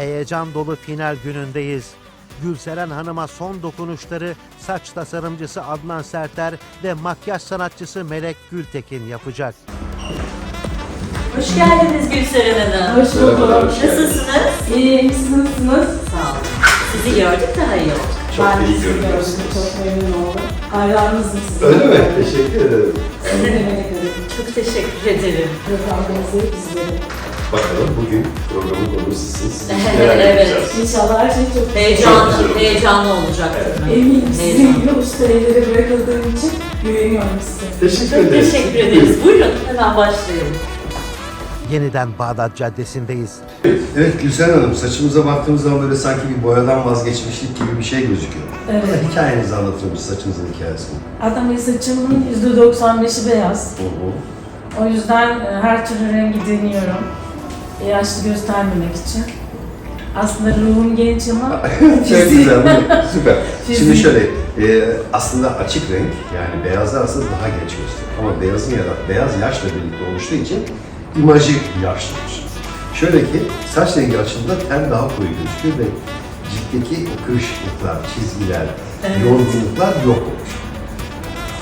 heyecan dolu final günündeyiz. Gülseren Hanım'a son dokunuşları saç tasarımcısı Adnan Serter ve makyaj sanatçısı Melek Gültekin yapacak. Hoş geldiniz Gülseren Hanım. Hoş bulduk. Nasılsınız? İyiyim, siz nasılsınız? Sağ olun. Sizi gördük daha iyi olduk. Çok ben iyi sizi gördüm, çok memnun oldum. Hayranınızım size. Öyle mi? Teşekkür ederim. Size de melek ederim. Çok teşekkür ederim. Röportajınızı izledim. Bakalım bugün programın konusu siz. Evet. İnşallah her şey çok Çok Heyecanlı, güzel oldu. heyecanlı olacak. Eminim sizin gibi usta bırakıldığım için güveniyorum size. Teşekkür Çok ederiz. teşekkür ederiz. Buyurun hemen başlayalım. Yeniden Bağdat Caddesi'ndeyiz. Evet Gülsen Hanım, saçımıza baktığımız zaman böyle sanki bir boyadan vazgeçmişlik gibi bir şey gözüküyor. Evet. Ama Hikayenizi anlatır mısınız, saçınızın hikayesini? Adam saçımın %95'i beyaz. Hı hı. O yüzden e, her türlü rengi deniyorum. Yaşlı göstermemek için. Aslında ruhum genç ama Çok güzel, bu süper. Şimdi şöyle, e, aslında açık renk, yani beyazlar aslında daha genç gösteriyor. Ama beyazın ya da beyaz yaşla birlikte oluştuğu için imajı yaşlıdır. Şöyle ki, saç rengi açıldığında ten daha koyu gözüküyor ve ciltteki o kırışıklıklar, çizgiler, Evet. yorgunluklar yok olur.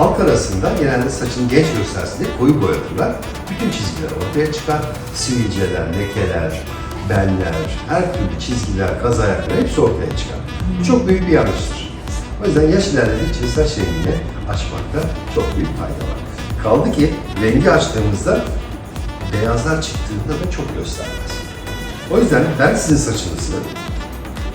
Halk arasında genelde saçını genç göstersin diye koyu boyatırlar. Bütün çizgiler ortaya çıkar. Sivilceler, lekeler, benler, her türlü çizgiler, kaz ayaklar hepsi ortaya çıkar. Bu çok büyük bir yanlıştır. O yüzden yaş ilerledikçe saç rengini açmakta çok büyük fayda var. Kaldı ki rengi açtığımızda beyazlar çıktığında da çok göstermez. O yüzden ben sizin saçınızı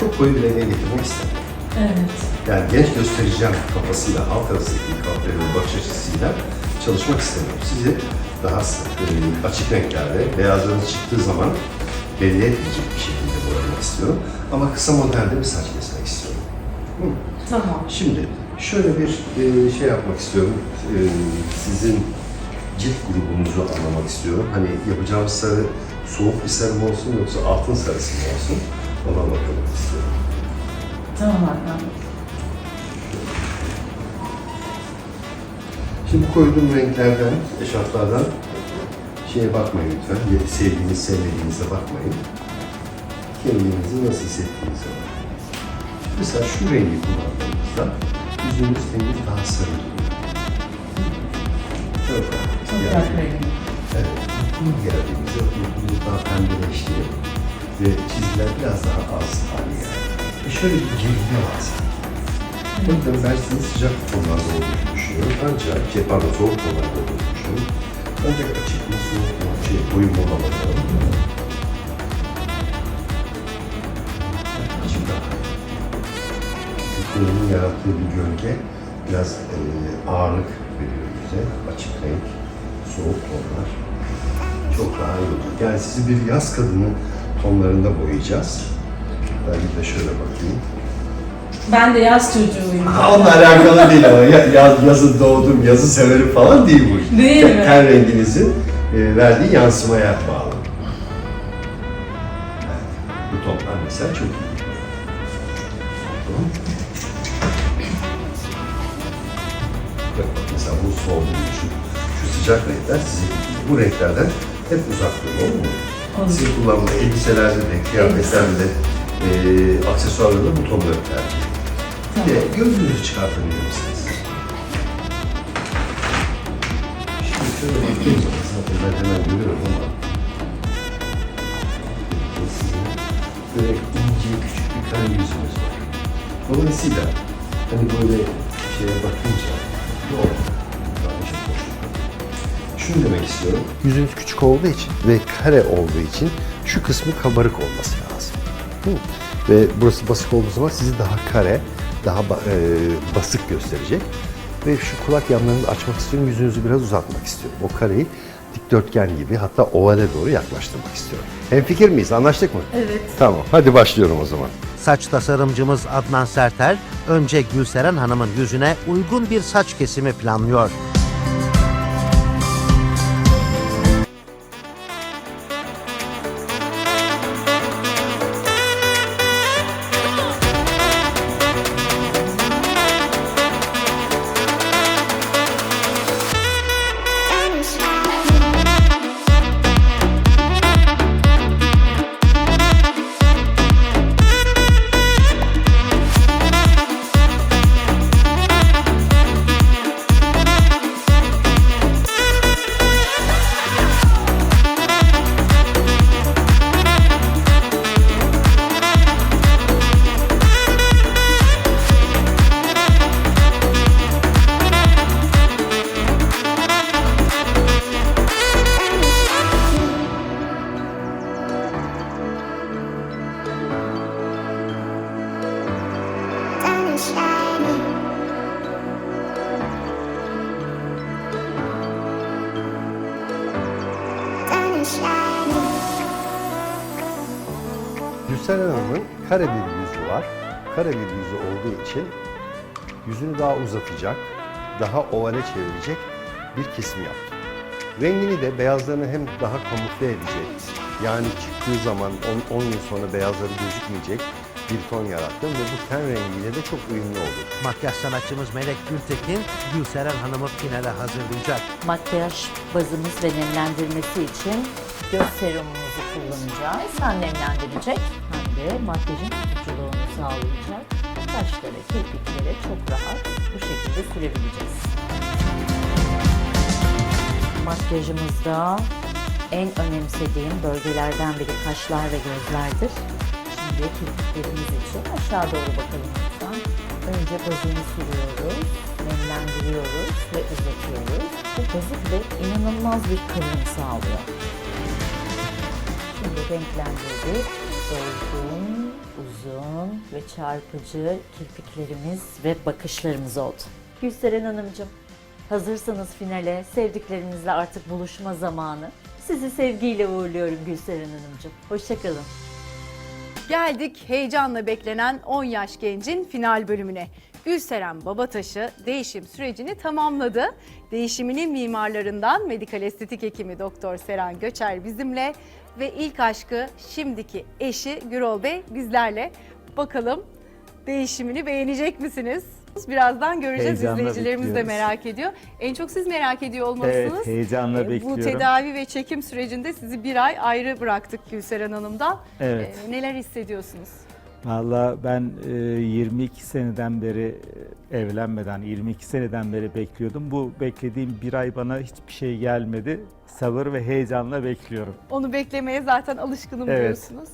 çok koyu bir renge getirmek istedim. Evet. Yani genç göstereceğim kafasıyla, halk arasındaki kafayla ve bakış açısıyla çalışmak istemiyorum. Sizi daha e, açık renklerde, beyazlarınız çıktığı zaman belli etmeyecek bir şekilde boyamak istiyorum. Ama kısa modelde bir saç kesmek istiyorum. Hı. Tamam. Şimdi şöyle bir e, şey yapmak istiyorum. E, sizin cilt grubunuzu anlamak istiyorum. Hani yapacağım sarı soğuk bir sarı mı olsun yoksa altın sarısı mı olsun? Ona bakalım istiyorum. Tamam Hakan. Şimdi koyduğum renklerden, eşarplardan şeye bakmayın lütfen. Sevdiğiniz, sevmediğinize bakmayın. Kendinizi nasıl hissettiğinize bakın. Mesela şu rengi kullandığınızda yüzünüz rengi daha sarı duruyor. Çok rahat. Evet, uykum geldiğimizde uykumuz daha pembeleşti ve çizgiler biraz daha az hale geldi. E şöyle bir gerilme var sanki. O yüzden sıcak tonlarda olduğunu düşünüyorum. Ancak, şey pardon soğuk tonlarda olduğunu düşünüyorum. Ancak açık mı soğuk mu, şey, ona bakalım. Açık daha. Koyunun yarattığı bir gölge biraz e, ağırlık veriyor bize. Açık renk, soğuk tonlar. Çok daha iyi olacak. Yani sizi bir yaz kadını tonlarında boyayacağız. Ben de şöyle bakayım. Ben de yaz çocuğuyum. Ha, Onunla alakalı değil ama ya, yaz, yazın doğdum, yazı severim falan değil bu iş. Değil Ten- mi? Ten renginizin e, verdiği yansımaya bağlı. Evet, bu tonlar mesela çok iyi. Tamam. Bak, bak mesela bu solduğu için şu sıcak renkler size bu renklerden hep uzak durun olur mu? Olur. Sizin kullanma elbiselerde de, kıyafetlerde de, e, aksesuarlarda bu tonları tercih edin. Bir de gözünüzü çıkartabilir misiniz? Şimdi şöyle baktığım zaman zaten ben hemen görüyorum ama böyle ince küçük bir kare yüzünüz var. Dolayısıyla hani böyle şeye bakınca var. Şunu demek istiyorum. Yüzünüz küçük olduğu için ve kare olduğu için şu kısmı kabarık olması lazım. Hı. Ve burası basık olduğu zaman sizi daha kare, daha e, basık gösterecek. Ve şu kulak yanlarını açmak istiyorum, yüzünüzü biraz uzatmak istiyorum. O kareyi dikdörtgen gibi hatta ovale doğru yaklaştırmak istiyorum. Hem fikir miyiz? Anlaştık mı? Evet. Tamam. Hadi başlıyorum o zaman. Saç tasarımcımız Adnan Serter önce Gülseren Hanım'ın yüzüne uygun bir saç kesimi planlıyor. Gülseren Hanım'ın kare bir yüzü var. Kare bir yüzü olduğu için yüzünü daha uzatacak, daha ovale çevirecek bir kesim yaptım. Rengini de beyazlarını hem daha kamufle edecek, yani çıktığı zaman 10 yıl sonra beyazları gözükmeyecek bir ton yarattım ve bu ten rengiyle de çok uyumlu olur. Makyaj sanatçımız Melek Gültekin, Gülseren Hanım'ı finale hazırlayacak. Makyaj bazımız ve nemlendirmesi için göz serumumuzu kullanacağız. Hem nemlendirecek hem de makyajın tutuculuğunu sağlayacak. Kaşlara, kirpiklere çok rahat bu şekilde sürebileceğiz. Makyajımızda en önemsediğim bölgelerden biri kaşlar ve gözlerdir. Şimdi kirpiklerimiz için aşağı doğru bakalım lütfen. Önce bazını sürüyoruz, nemlendiriyoruz ve uzatıyoruz. Bu bazı bile inanılmaz bir kıvrım sağlıyor. Şimdi renklendirdik. Dolgun, uzun ve çarpıcı kirpiklerimiz ve bakışlarımız oldu. Gülseren Hanımcığım, hazırsanız finale, sevdiklerinizle artık buluşma zamanı. Sizi sevgiyle uğurluyorum Gülseren Hanımcığım. Hoşçakalın. Geldik heyecanla beklenen 10 yaş gencin final bölümüne. Gülseren Babataş'ı değişim sürecini tamamladı. Değişiminin mimarlarından medikal estetik hekimi Doktor Seren Göçer bizimle ve ilk aşkı şimdiki eşi Gürol Bey bizlerle. Bakalım değişimini beğenecek misiniz? Birazdan göreceğiz. Heyecanla İzleyicilerimiz de merak ediyor. En çok siz merak ediyor olmalısınız. Evet, heyecanla Ee, Bu bekliyorum. tedavi ve çekim sürecinde sizi bir ay ayrı bıraktık Gülseren Hanım'dan. Evet. Ee, neler hissediyorsunuz? Valla ben e, 22 seneden beri e, evlenmeden 22 seneden beri bekliyordum. Bu beklediğim bir ay bana hiçbir şey gelmedi. Sabır ve heyecanla bekliyorum. Onu beklemeye zaten alışkınım Evet. diyorsunuz.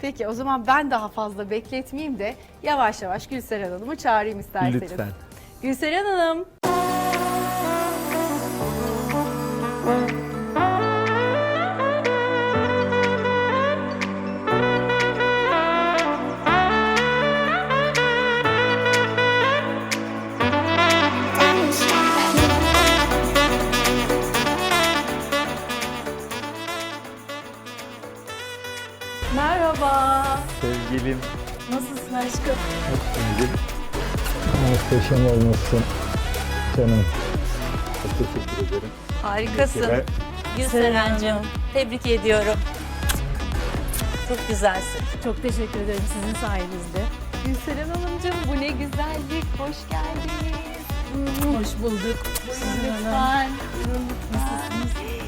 Peki o zaman ben daha fazla bekletmeyeyim de yavaş yavaş Gülseren Hanım'ı çağırayım isterseniz. Lütfen. Gülseren Hanım. Sevgilim Nasılsın aşkım? Muhteşem olmuşsun canım. çok teşekkür ederim. Harikasın. Gülseren'cim tebrik ediyorum. Çok güzelsin. Çok teşekkür ederim sizin sayenizde. Gülseren Hanımcığım bu ne güzellik. Hoş geldiniz. Hoş bulduk. Buyurun lütfen. Buyurun lütfen.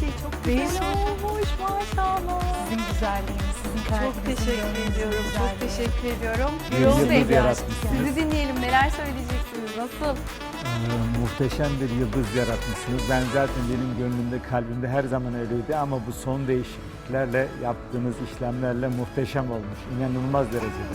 Şey çok güzel olmuş maşallah. Sizin güzelliğiniz, sizin Çok teşekkür gönlünüzün ediyorum. Çok güzelliği. teşekkür ediyorum. Bir Yol yıldız yaratmışsınız. sizi dinleyelim. Neler söyleyeceksiniz? Nasıl? e, muhteşem bir yıldız yaratmışsınız. Ben zaten benim gönlümde, kalbimde her zaman öyleydi ama bu son değişikliklerle yaptığınız işlemlerle muhteşem olmuş. İnanılmaz derecede.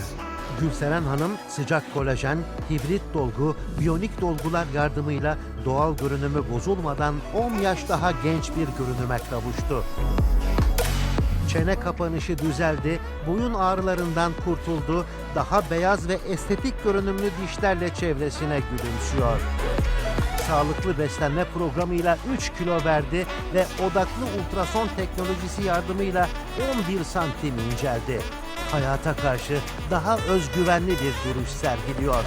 Gülseren Hanım sıcak kolajen, hibrit dolgu, biyonik dolgular yardımıyla doğal görünümü bozulmadan 10 yaş daha genç bir görünüme kavuştu. Çene kapanışı düzeldi, boyun ağrılarından kurtuldu, daha beyaz ve estetik görünümlü dişlerle çevresine gülümsüyor. Sağlıklı beslenme programıyla 3 kilo verdi ve odaklı ultrason teknolojisi yardımıyla 11 santim inceldi. Hayata karşı daha özgüvenli bir duruş sergiliyor.